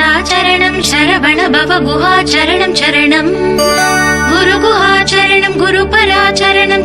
ஸ்கந்தாச்சரணம் சரவண பவ குஹாச்சரணம் சரணம் குரு குஹாச்சரணம் குரு பராச்சரணம்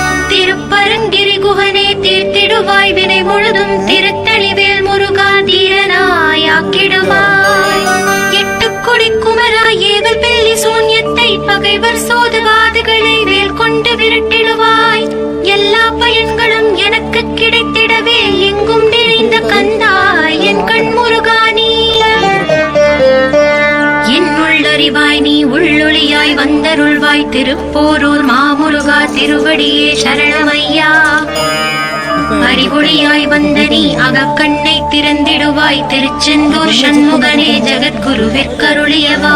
திருப்பரங்கிரி குகனே தீர்த்திடுவாய். வினை முழுதும் திருத்தளிவேல் முருகா தீரனாயாக்கிடுவாய் கொடி குமரா ஏவல் பெல்லி சூன்யத்தை பகைவர் சோதுவாதுகளை வேல் கொண்டு விரட்டிடுவாய். எல்லா பயன்களும் எனக்கு கிடைத்திடவே எங்கும் உள்ளொளியாய் திருப்போரூர் மாமுருகா திருவடியே சரணமையா. அறிவொளியாய் வந்த நீ அகக்கண்ணை திறந்திடுவாய். திருச்செந்தூர் சண்முகனே ஜெகத்குருவிற்கருளியவா.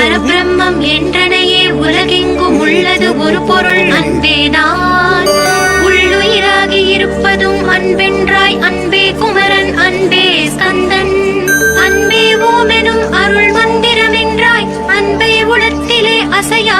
பரபிரம்மம் என்றனையே உலகெங்கும் உள்ளது ஒரு பொருள் அன்பேதான். உள்ளுயிராகி இருப்பதும் அன்பென்றாய் அன்பே குமரன் அன்பே ஸ்கந்தன். அன்பே ஓமெனும் அருள் மந்திரம் என்றாய் அன்பே உளத்திலே அசையா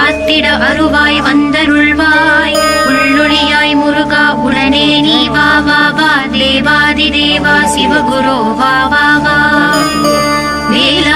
காத்திட அருவாய் வந்தருள்வாய். உள்ளொளியாய் முருகா உடனே நீ வா வா வா. தேவாதி தேவா சிவகுரோ வா வா வா.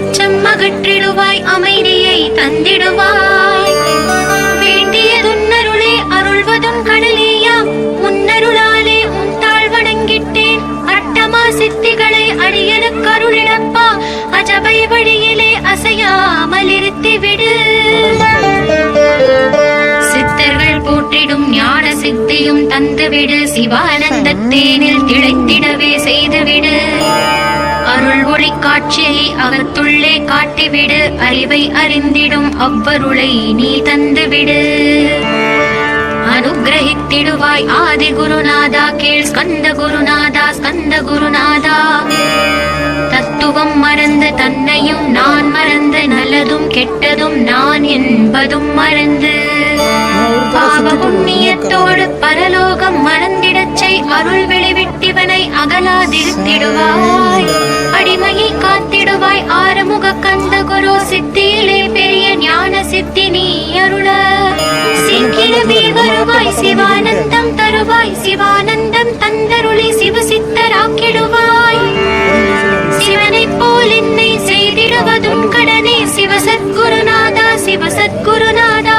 அச்சம் அகற்றிடுவாய் அமைதியை தந்திடுவாய். வேண்டியதுன்னருளே அருள்வதும் கடலேயாம் உன்னருளாலே உன் தாழ் வணங்கிட்டேன். அட்டமா சித்திகளை அடியனுக்கு அருளிடப்பா அஜபை வழியிலே அசையாமல் இருத்தி விடு. சித்தர்கள் போற்றிடும் ஞான சித்தியும் தந்துவிடு. சிவானந்த தேனில் திளைத்திடவே செய்துவிடு. அருள் ஒளி காட்சியை அகத்துள்ளே காட்டிவிடு. அறிவை அறிந்திடும் அவ்வருளை நீ தந்துவிடு. அனுகிரகித்திடுவாய் ஆதி குருநாதா கீழ் ஸ்கந்த குருநாதா ஸ்கந்த குருநாதா தத்துவம் மறந்து தன்னையும் நான் மறந்து நல்லதும் கெட்டதும் நான் என்பதும் மறந்து. பாவ புண்ணியத்தோடு பரலோகம் மறந்திடச்சை அருள் வெளிவிட்டிவனை அகலாதிருத்திடுவாய். ஆறுமுக கந்த குரு சித்தியிலே பெரிய ஞான சித்தி நீ அருள. சீக்கிரமே வருவாய் சிவானந்தம் தருவாய் சிவானந்தம் தந்தருளி சிவ சித்தராக்கிடுவாய் சிவனைப் போல் என்னை செய்திடுவதும் கடனே சிவ சத்குருநாதா சிவ குருநாதா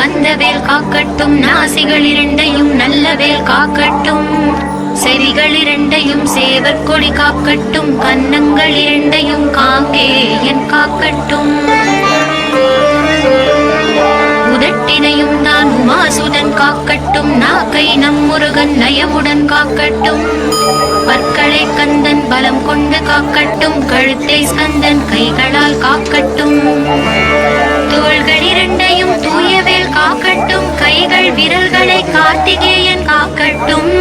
கந்தவேல் காக்கட்டும் நாசிகள் இரண்டையும் நல்லவேல் காக்கட்டும். செவிகள் இரண்டையும் சேவற்கொடி காக்கட்டும் கன்னங்கள் இரண்டையும் காங்கேயன் காக்கட்டும். உதட்டினையும் தான் உமாசுடன் காக்கட்டும். நாக்கை நம் முருகன் நயமுடன் காக்கட்டும். பற்களை கந்தன் பலம் கொண்டு காக்கட்டும். கழுத்தை ஸ்கந்தன் கைகளால் காக்கட்டும். தோள்கள் இரண்டையும் தூயவேல் காக்கட்டும். கைகள் விரல்களை கார்த்திகேயன் காக்கட்டும்.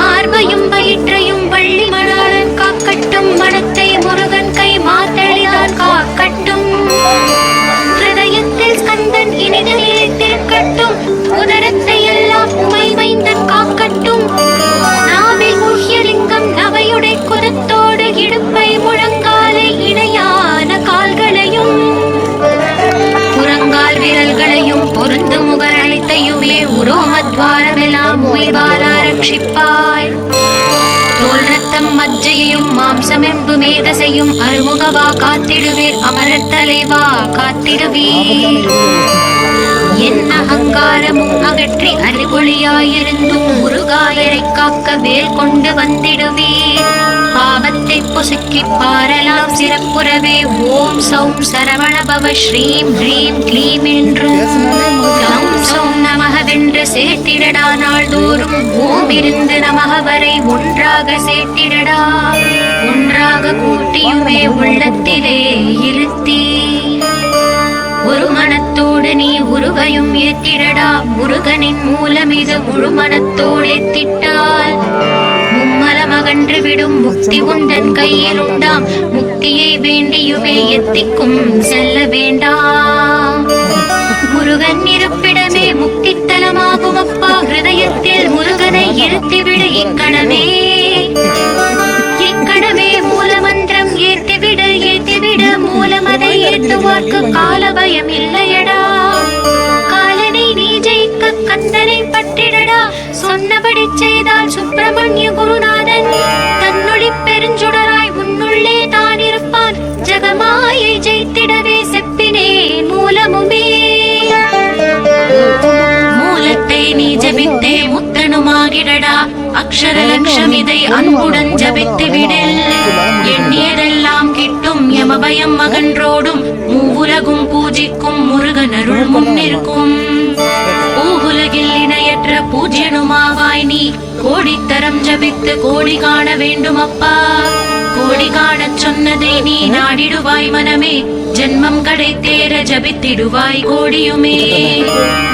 மார்பையும் வயிற்றையும் வள்ளி மணாளன் காக்கட்டும். மனத்தை முருகன் கை மாத்தளிதான் காக்கட்டும். சௌம் சரவணபவ ஸ்ரீம் ஹ்ரீம் க்ளீம் என்றும். சோம் சௌம் நமகவென்று சேர்த்திடடா நாள்தோறும். ஓம் இருந்து நமக வரை ஒன்றாக சேர்த்திடடா ஒன்றாக கூட்டியுமே உள்ளத்திலே இருத்தி. ஒரு மனத்தோடு நீ உருவையும் ஏத்திடடா முருகனின் மூலம் இது முழு மனத்தோடு ஏத்திட்டால். மும்மலம் அகன்று விடும் முக்தி உந்தன் கையில் உண்டாம் முக்தியை வேண்டியுமே எத்திக்கும் செல்ல வேண்டா. முருகன் இருப்பிடமே முக்கித்தலமாகும் அப்பா ஹிருதயத்தில் முருகனை இருத்திவிடு இக்கணமே. இக்கணமே மூலமந்திரம் ஏத்திவிடு ஏத்திவிடு மூலமதை ஏத்துவார்க்கு கால பயம் இல்லையடா காலனை நீ ஜெயிக்க கந்தனை பற்றிடடா. சொன்னபடி செய்தால் சுப்பிரமணிய குருநாதன் தன்னொழி பெருஞ்சுடராய் ஜகமாயை ஜெயித்திடவே செப்பினே மூலமுமே. மூலத்தை நீ ஜபித்தே முத்தனுமாகிடடா. அக்ஷர லட்சம் இதை அன்புடன் ஜபித்து விடல் எண்ணியதெல்லாம் கிட்டும் யமபயம் மகன்றோடும் மூவுலகும் பூஜிக்கும் முருகன் அருள் முன்னிற்கும். பூவுலகில் இணையற்ற பூஜ்யனுமாவாய் நீ. கோடித்தரம் ஜபித்து கோடி காண வேண்டும் அப்பா கோடி காணச் சொன்னதை நீ நாடிடுவாய் மனமே. ஜென்மம் கடை தேர ஜபித்திடுவாய் கோடியுமே.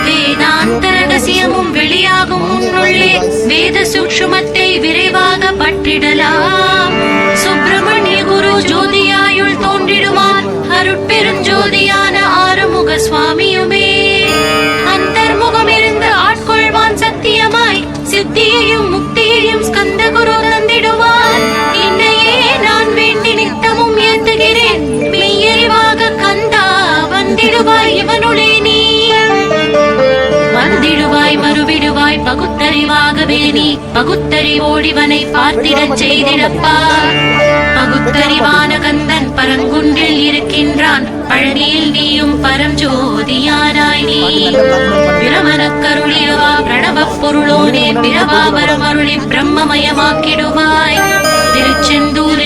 வேதாந்த ரகசியமும் வெளியாகும் உன்னுள்ளே. வேத சூக்ஷுமத்தை விரைவாக பற்றிடலாம். சுப்பிரமணிய குரு ஜோதியாயுள் தோன்றிடுவார். அருட்பெருஞ்சோதியான ஆறுமுக சுவாமியுமே. அந்தர்முகம் இருந்து ஆட்கொள்வான் சத்தியமாய். சித்தியையும் முக்தியையும் ஸ்கந்த குரு வந்திடுவாய் இவனுளே நீ. வந்திடுவாய் மறுவிடுவாய் பகுத்தறிவாகவே நீ. பகுத்தறிவோடிவனை பார்த்திடச் செய்திடப்பா. பகுத்தறிவான கந்தன் பரங்குன்றில் இருக்கின்றான். பழனியில் நீயும் பரஞ்சோதியானாய் நீ. பிரமணக்கருளியவா பிரணவ பொருளோனே பிரபாவரம் அருளி பிரம்மமயமாக்கிடுவாய். திருச்செந்தூரில்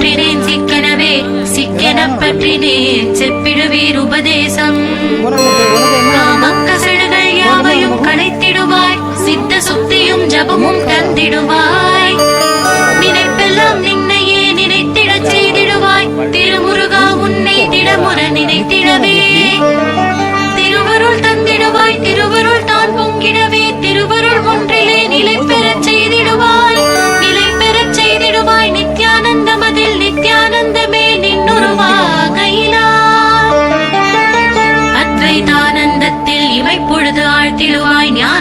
பற்றினேன் சிக்கனவே சிக்கென பற்றினேன். செப்பிடுவீர் உபதேசம். மக்கசடுகள் யாவையும் களைத்திடுவாய் சித்த சுத்தியும் ஜபமும் தந்திடுவாய்.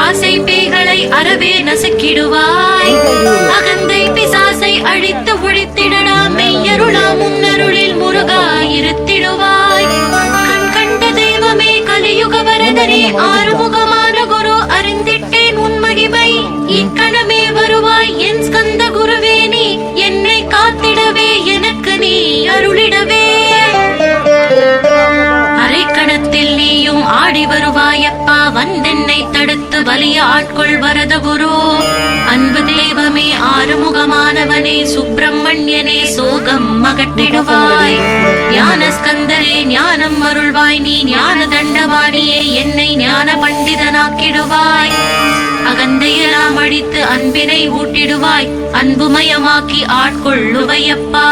ஆசை பேய்களை அறவே நசுக்கிடுவாய். அகந்தை பிசாசை அழித்து ஒழித்திடலாம் மெய்யருளா முன்னருளில் முருகா இருத்திடுவாய். கண் கண்ட தெய்வமே கலியுக வரதனே ஆறுமுகமான குரு அறிந்திட்டேன் உன் மகிமை. இக்கணமே வருவாய் என் ஸ்கந்த குருவேனி என்னை காத்திடவே வலிய ஆட்கொள் வரத அன்பு தெய்வமே ஆறுமுகமானவனே சுப்பிரமணியனே சோகம் மகட்டிடுவாய். ஞான ஸ்கந்தரே ஞானம் அருள்வாய் நீ ஞான தண்டவாணியே என்னை ஞான பண்டிதனாக்கிடுவாய் அகந்தையெல்லாம் அழித்து அன்பினை ஊட்டிடுவாய் அன்புமயமாக்கி ஆட்கொள்ளுவையப்பா.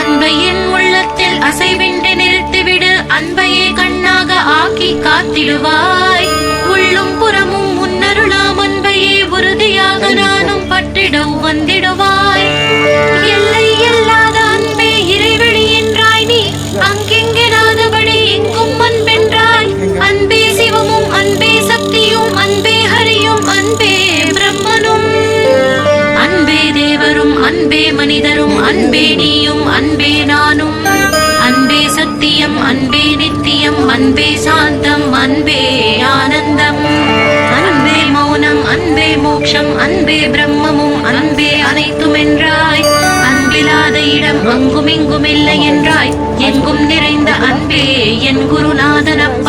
அன்பையின் உள்ளத்தில் அசைவின்றி நிறுத்திவிடு அன்பையே கண்ணாக ஆக்கி காத்திடுவாய். உள்ளும் புறமும் உறுதியாக நானும் பற்றிடம் வந்திடுவாய் பிரம்மமும் அன்பே அனைத்தும் என்றாய் அன்பில்லாத இடம் அங்குமிங்கும் இல்லை என்றாய். எங்கும் நிறைந்த அன்பே என் குருநாதனப்பா.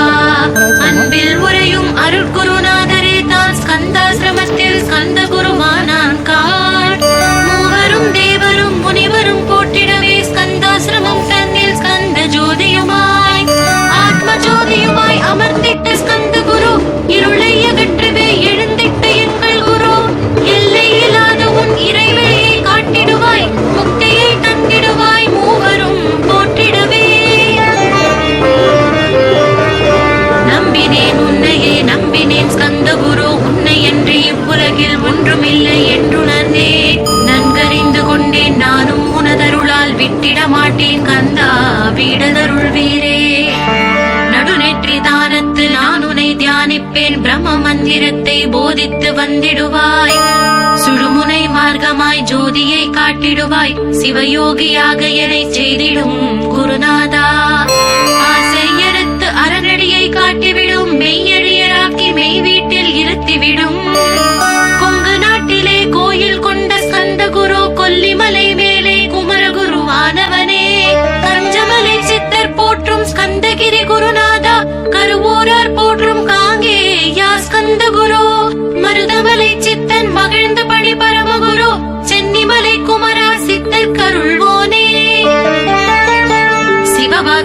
வந்திடுவாய் சுழுமுனை மார்க்கமாய் ஜோதியை காட்டிடுவாய். சிவயோகியாக என்னை செய்திடும் குருநாதா. ஆசை அறுத்து அறநடியை காட்டிவிடும் மெய்யழியராக்கி மெய் வீட்டில் இருத்திவிடும். கொங்கு நாட்டிலே கோயில் கொண்ட ஸ்கந்த குரு கொல்லிமலை மேலே குமரகுரு ஆனவனே கஞ்சமலை சித்தர் போற்றும் ஸ்கந்தகிரி குருநாதா கருவூரார் போற்றும் காங்கே யா ஸ்கந்த குரு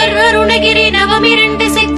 நால்வர் அருணகிரி நவமிரண்டு சித்த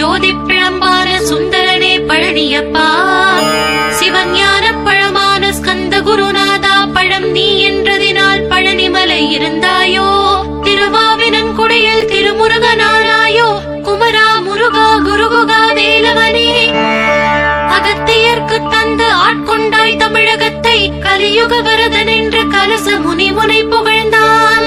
ஜோதி பிழம்பான சுந்தரனே பழனியப்பா. சிவஞான பழமான ஸ்கந்த குருநாதா பழம் நீ என்றதினால் பழனிமலை இருந்தாயோ? திருவாவினன்குடியில் திருமுருகனானாயோ குமரா முருகா குருகுகா வேலவனே. அகத்தியர்க்கு தந்து ஆட்கொண்டாய் தமிழகத்தை கலியுக வரதன் என்று கலச முனி முனை புகழ்ந்தான்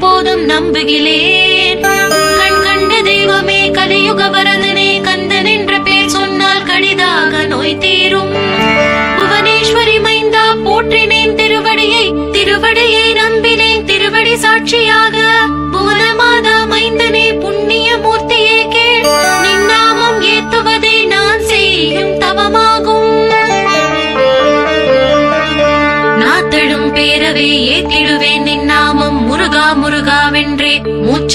என்று வேறொன்றை நம்புகிறேன். கண் கண்ட தெய்வமே கலியுக வரதனே கந்தன் என்ற பேர் சொன்னால் கடிதாக நோய் தீரும். புவனேஸ்வரி மைந்தா போற்றினேன் திருவடியை திருவடியை நம்பினேன் திருவடி சாட்சியாக. புவனமாதா மைந்தனே புண்ணிய மூர்த்தியே கேள். நின்னாமம் ஏத்துவதே நான் செய்யும் தவமாகும். நாத்தழும் பேரவே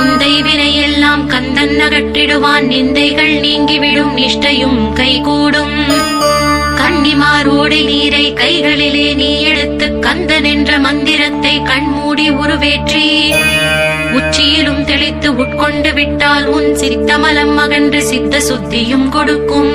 முந்தை வினையெல்லாம் கந்தன் அகற்றிடுவான். நிந்தைகள் நீங்கிவிடும் நிஷ்டையும் கைகூடும். கன்னிமார் நீரை கைகளிலே நீ எடுத்து கந்தன் என்ற மந்திரத்தை கண்மூடி உருவேற்றி உச்சியிலும் தெளித்து உட்கொண்டு விட்டால் உன் சித்தமலம் அகன்று சித்த சுத்தியும் கொடுக்கும்.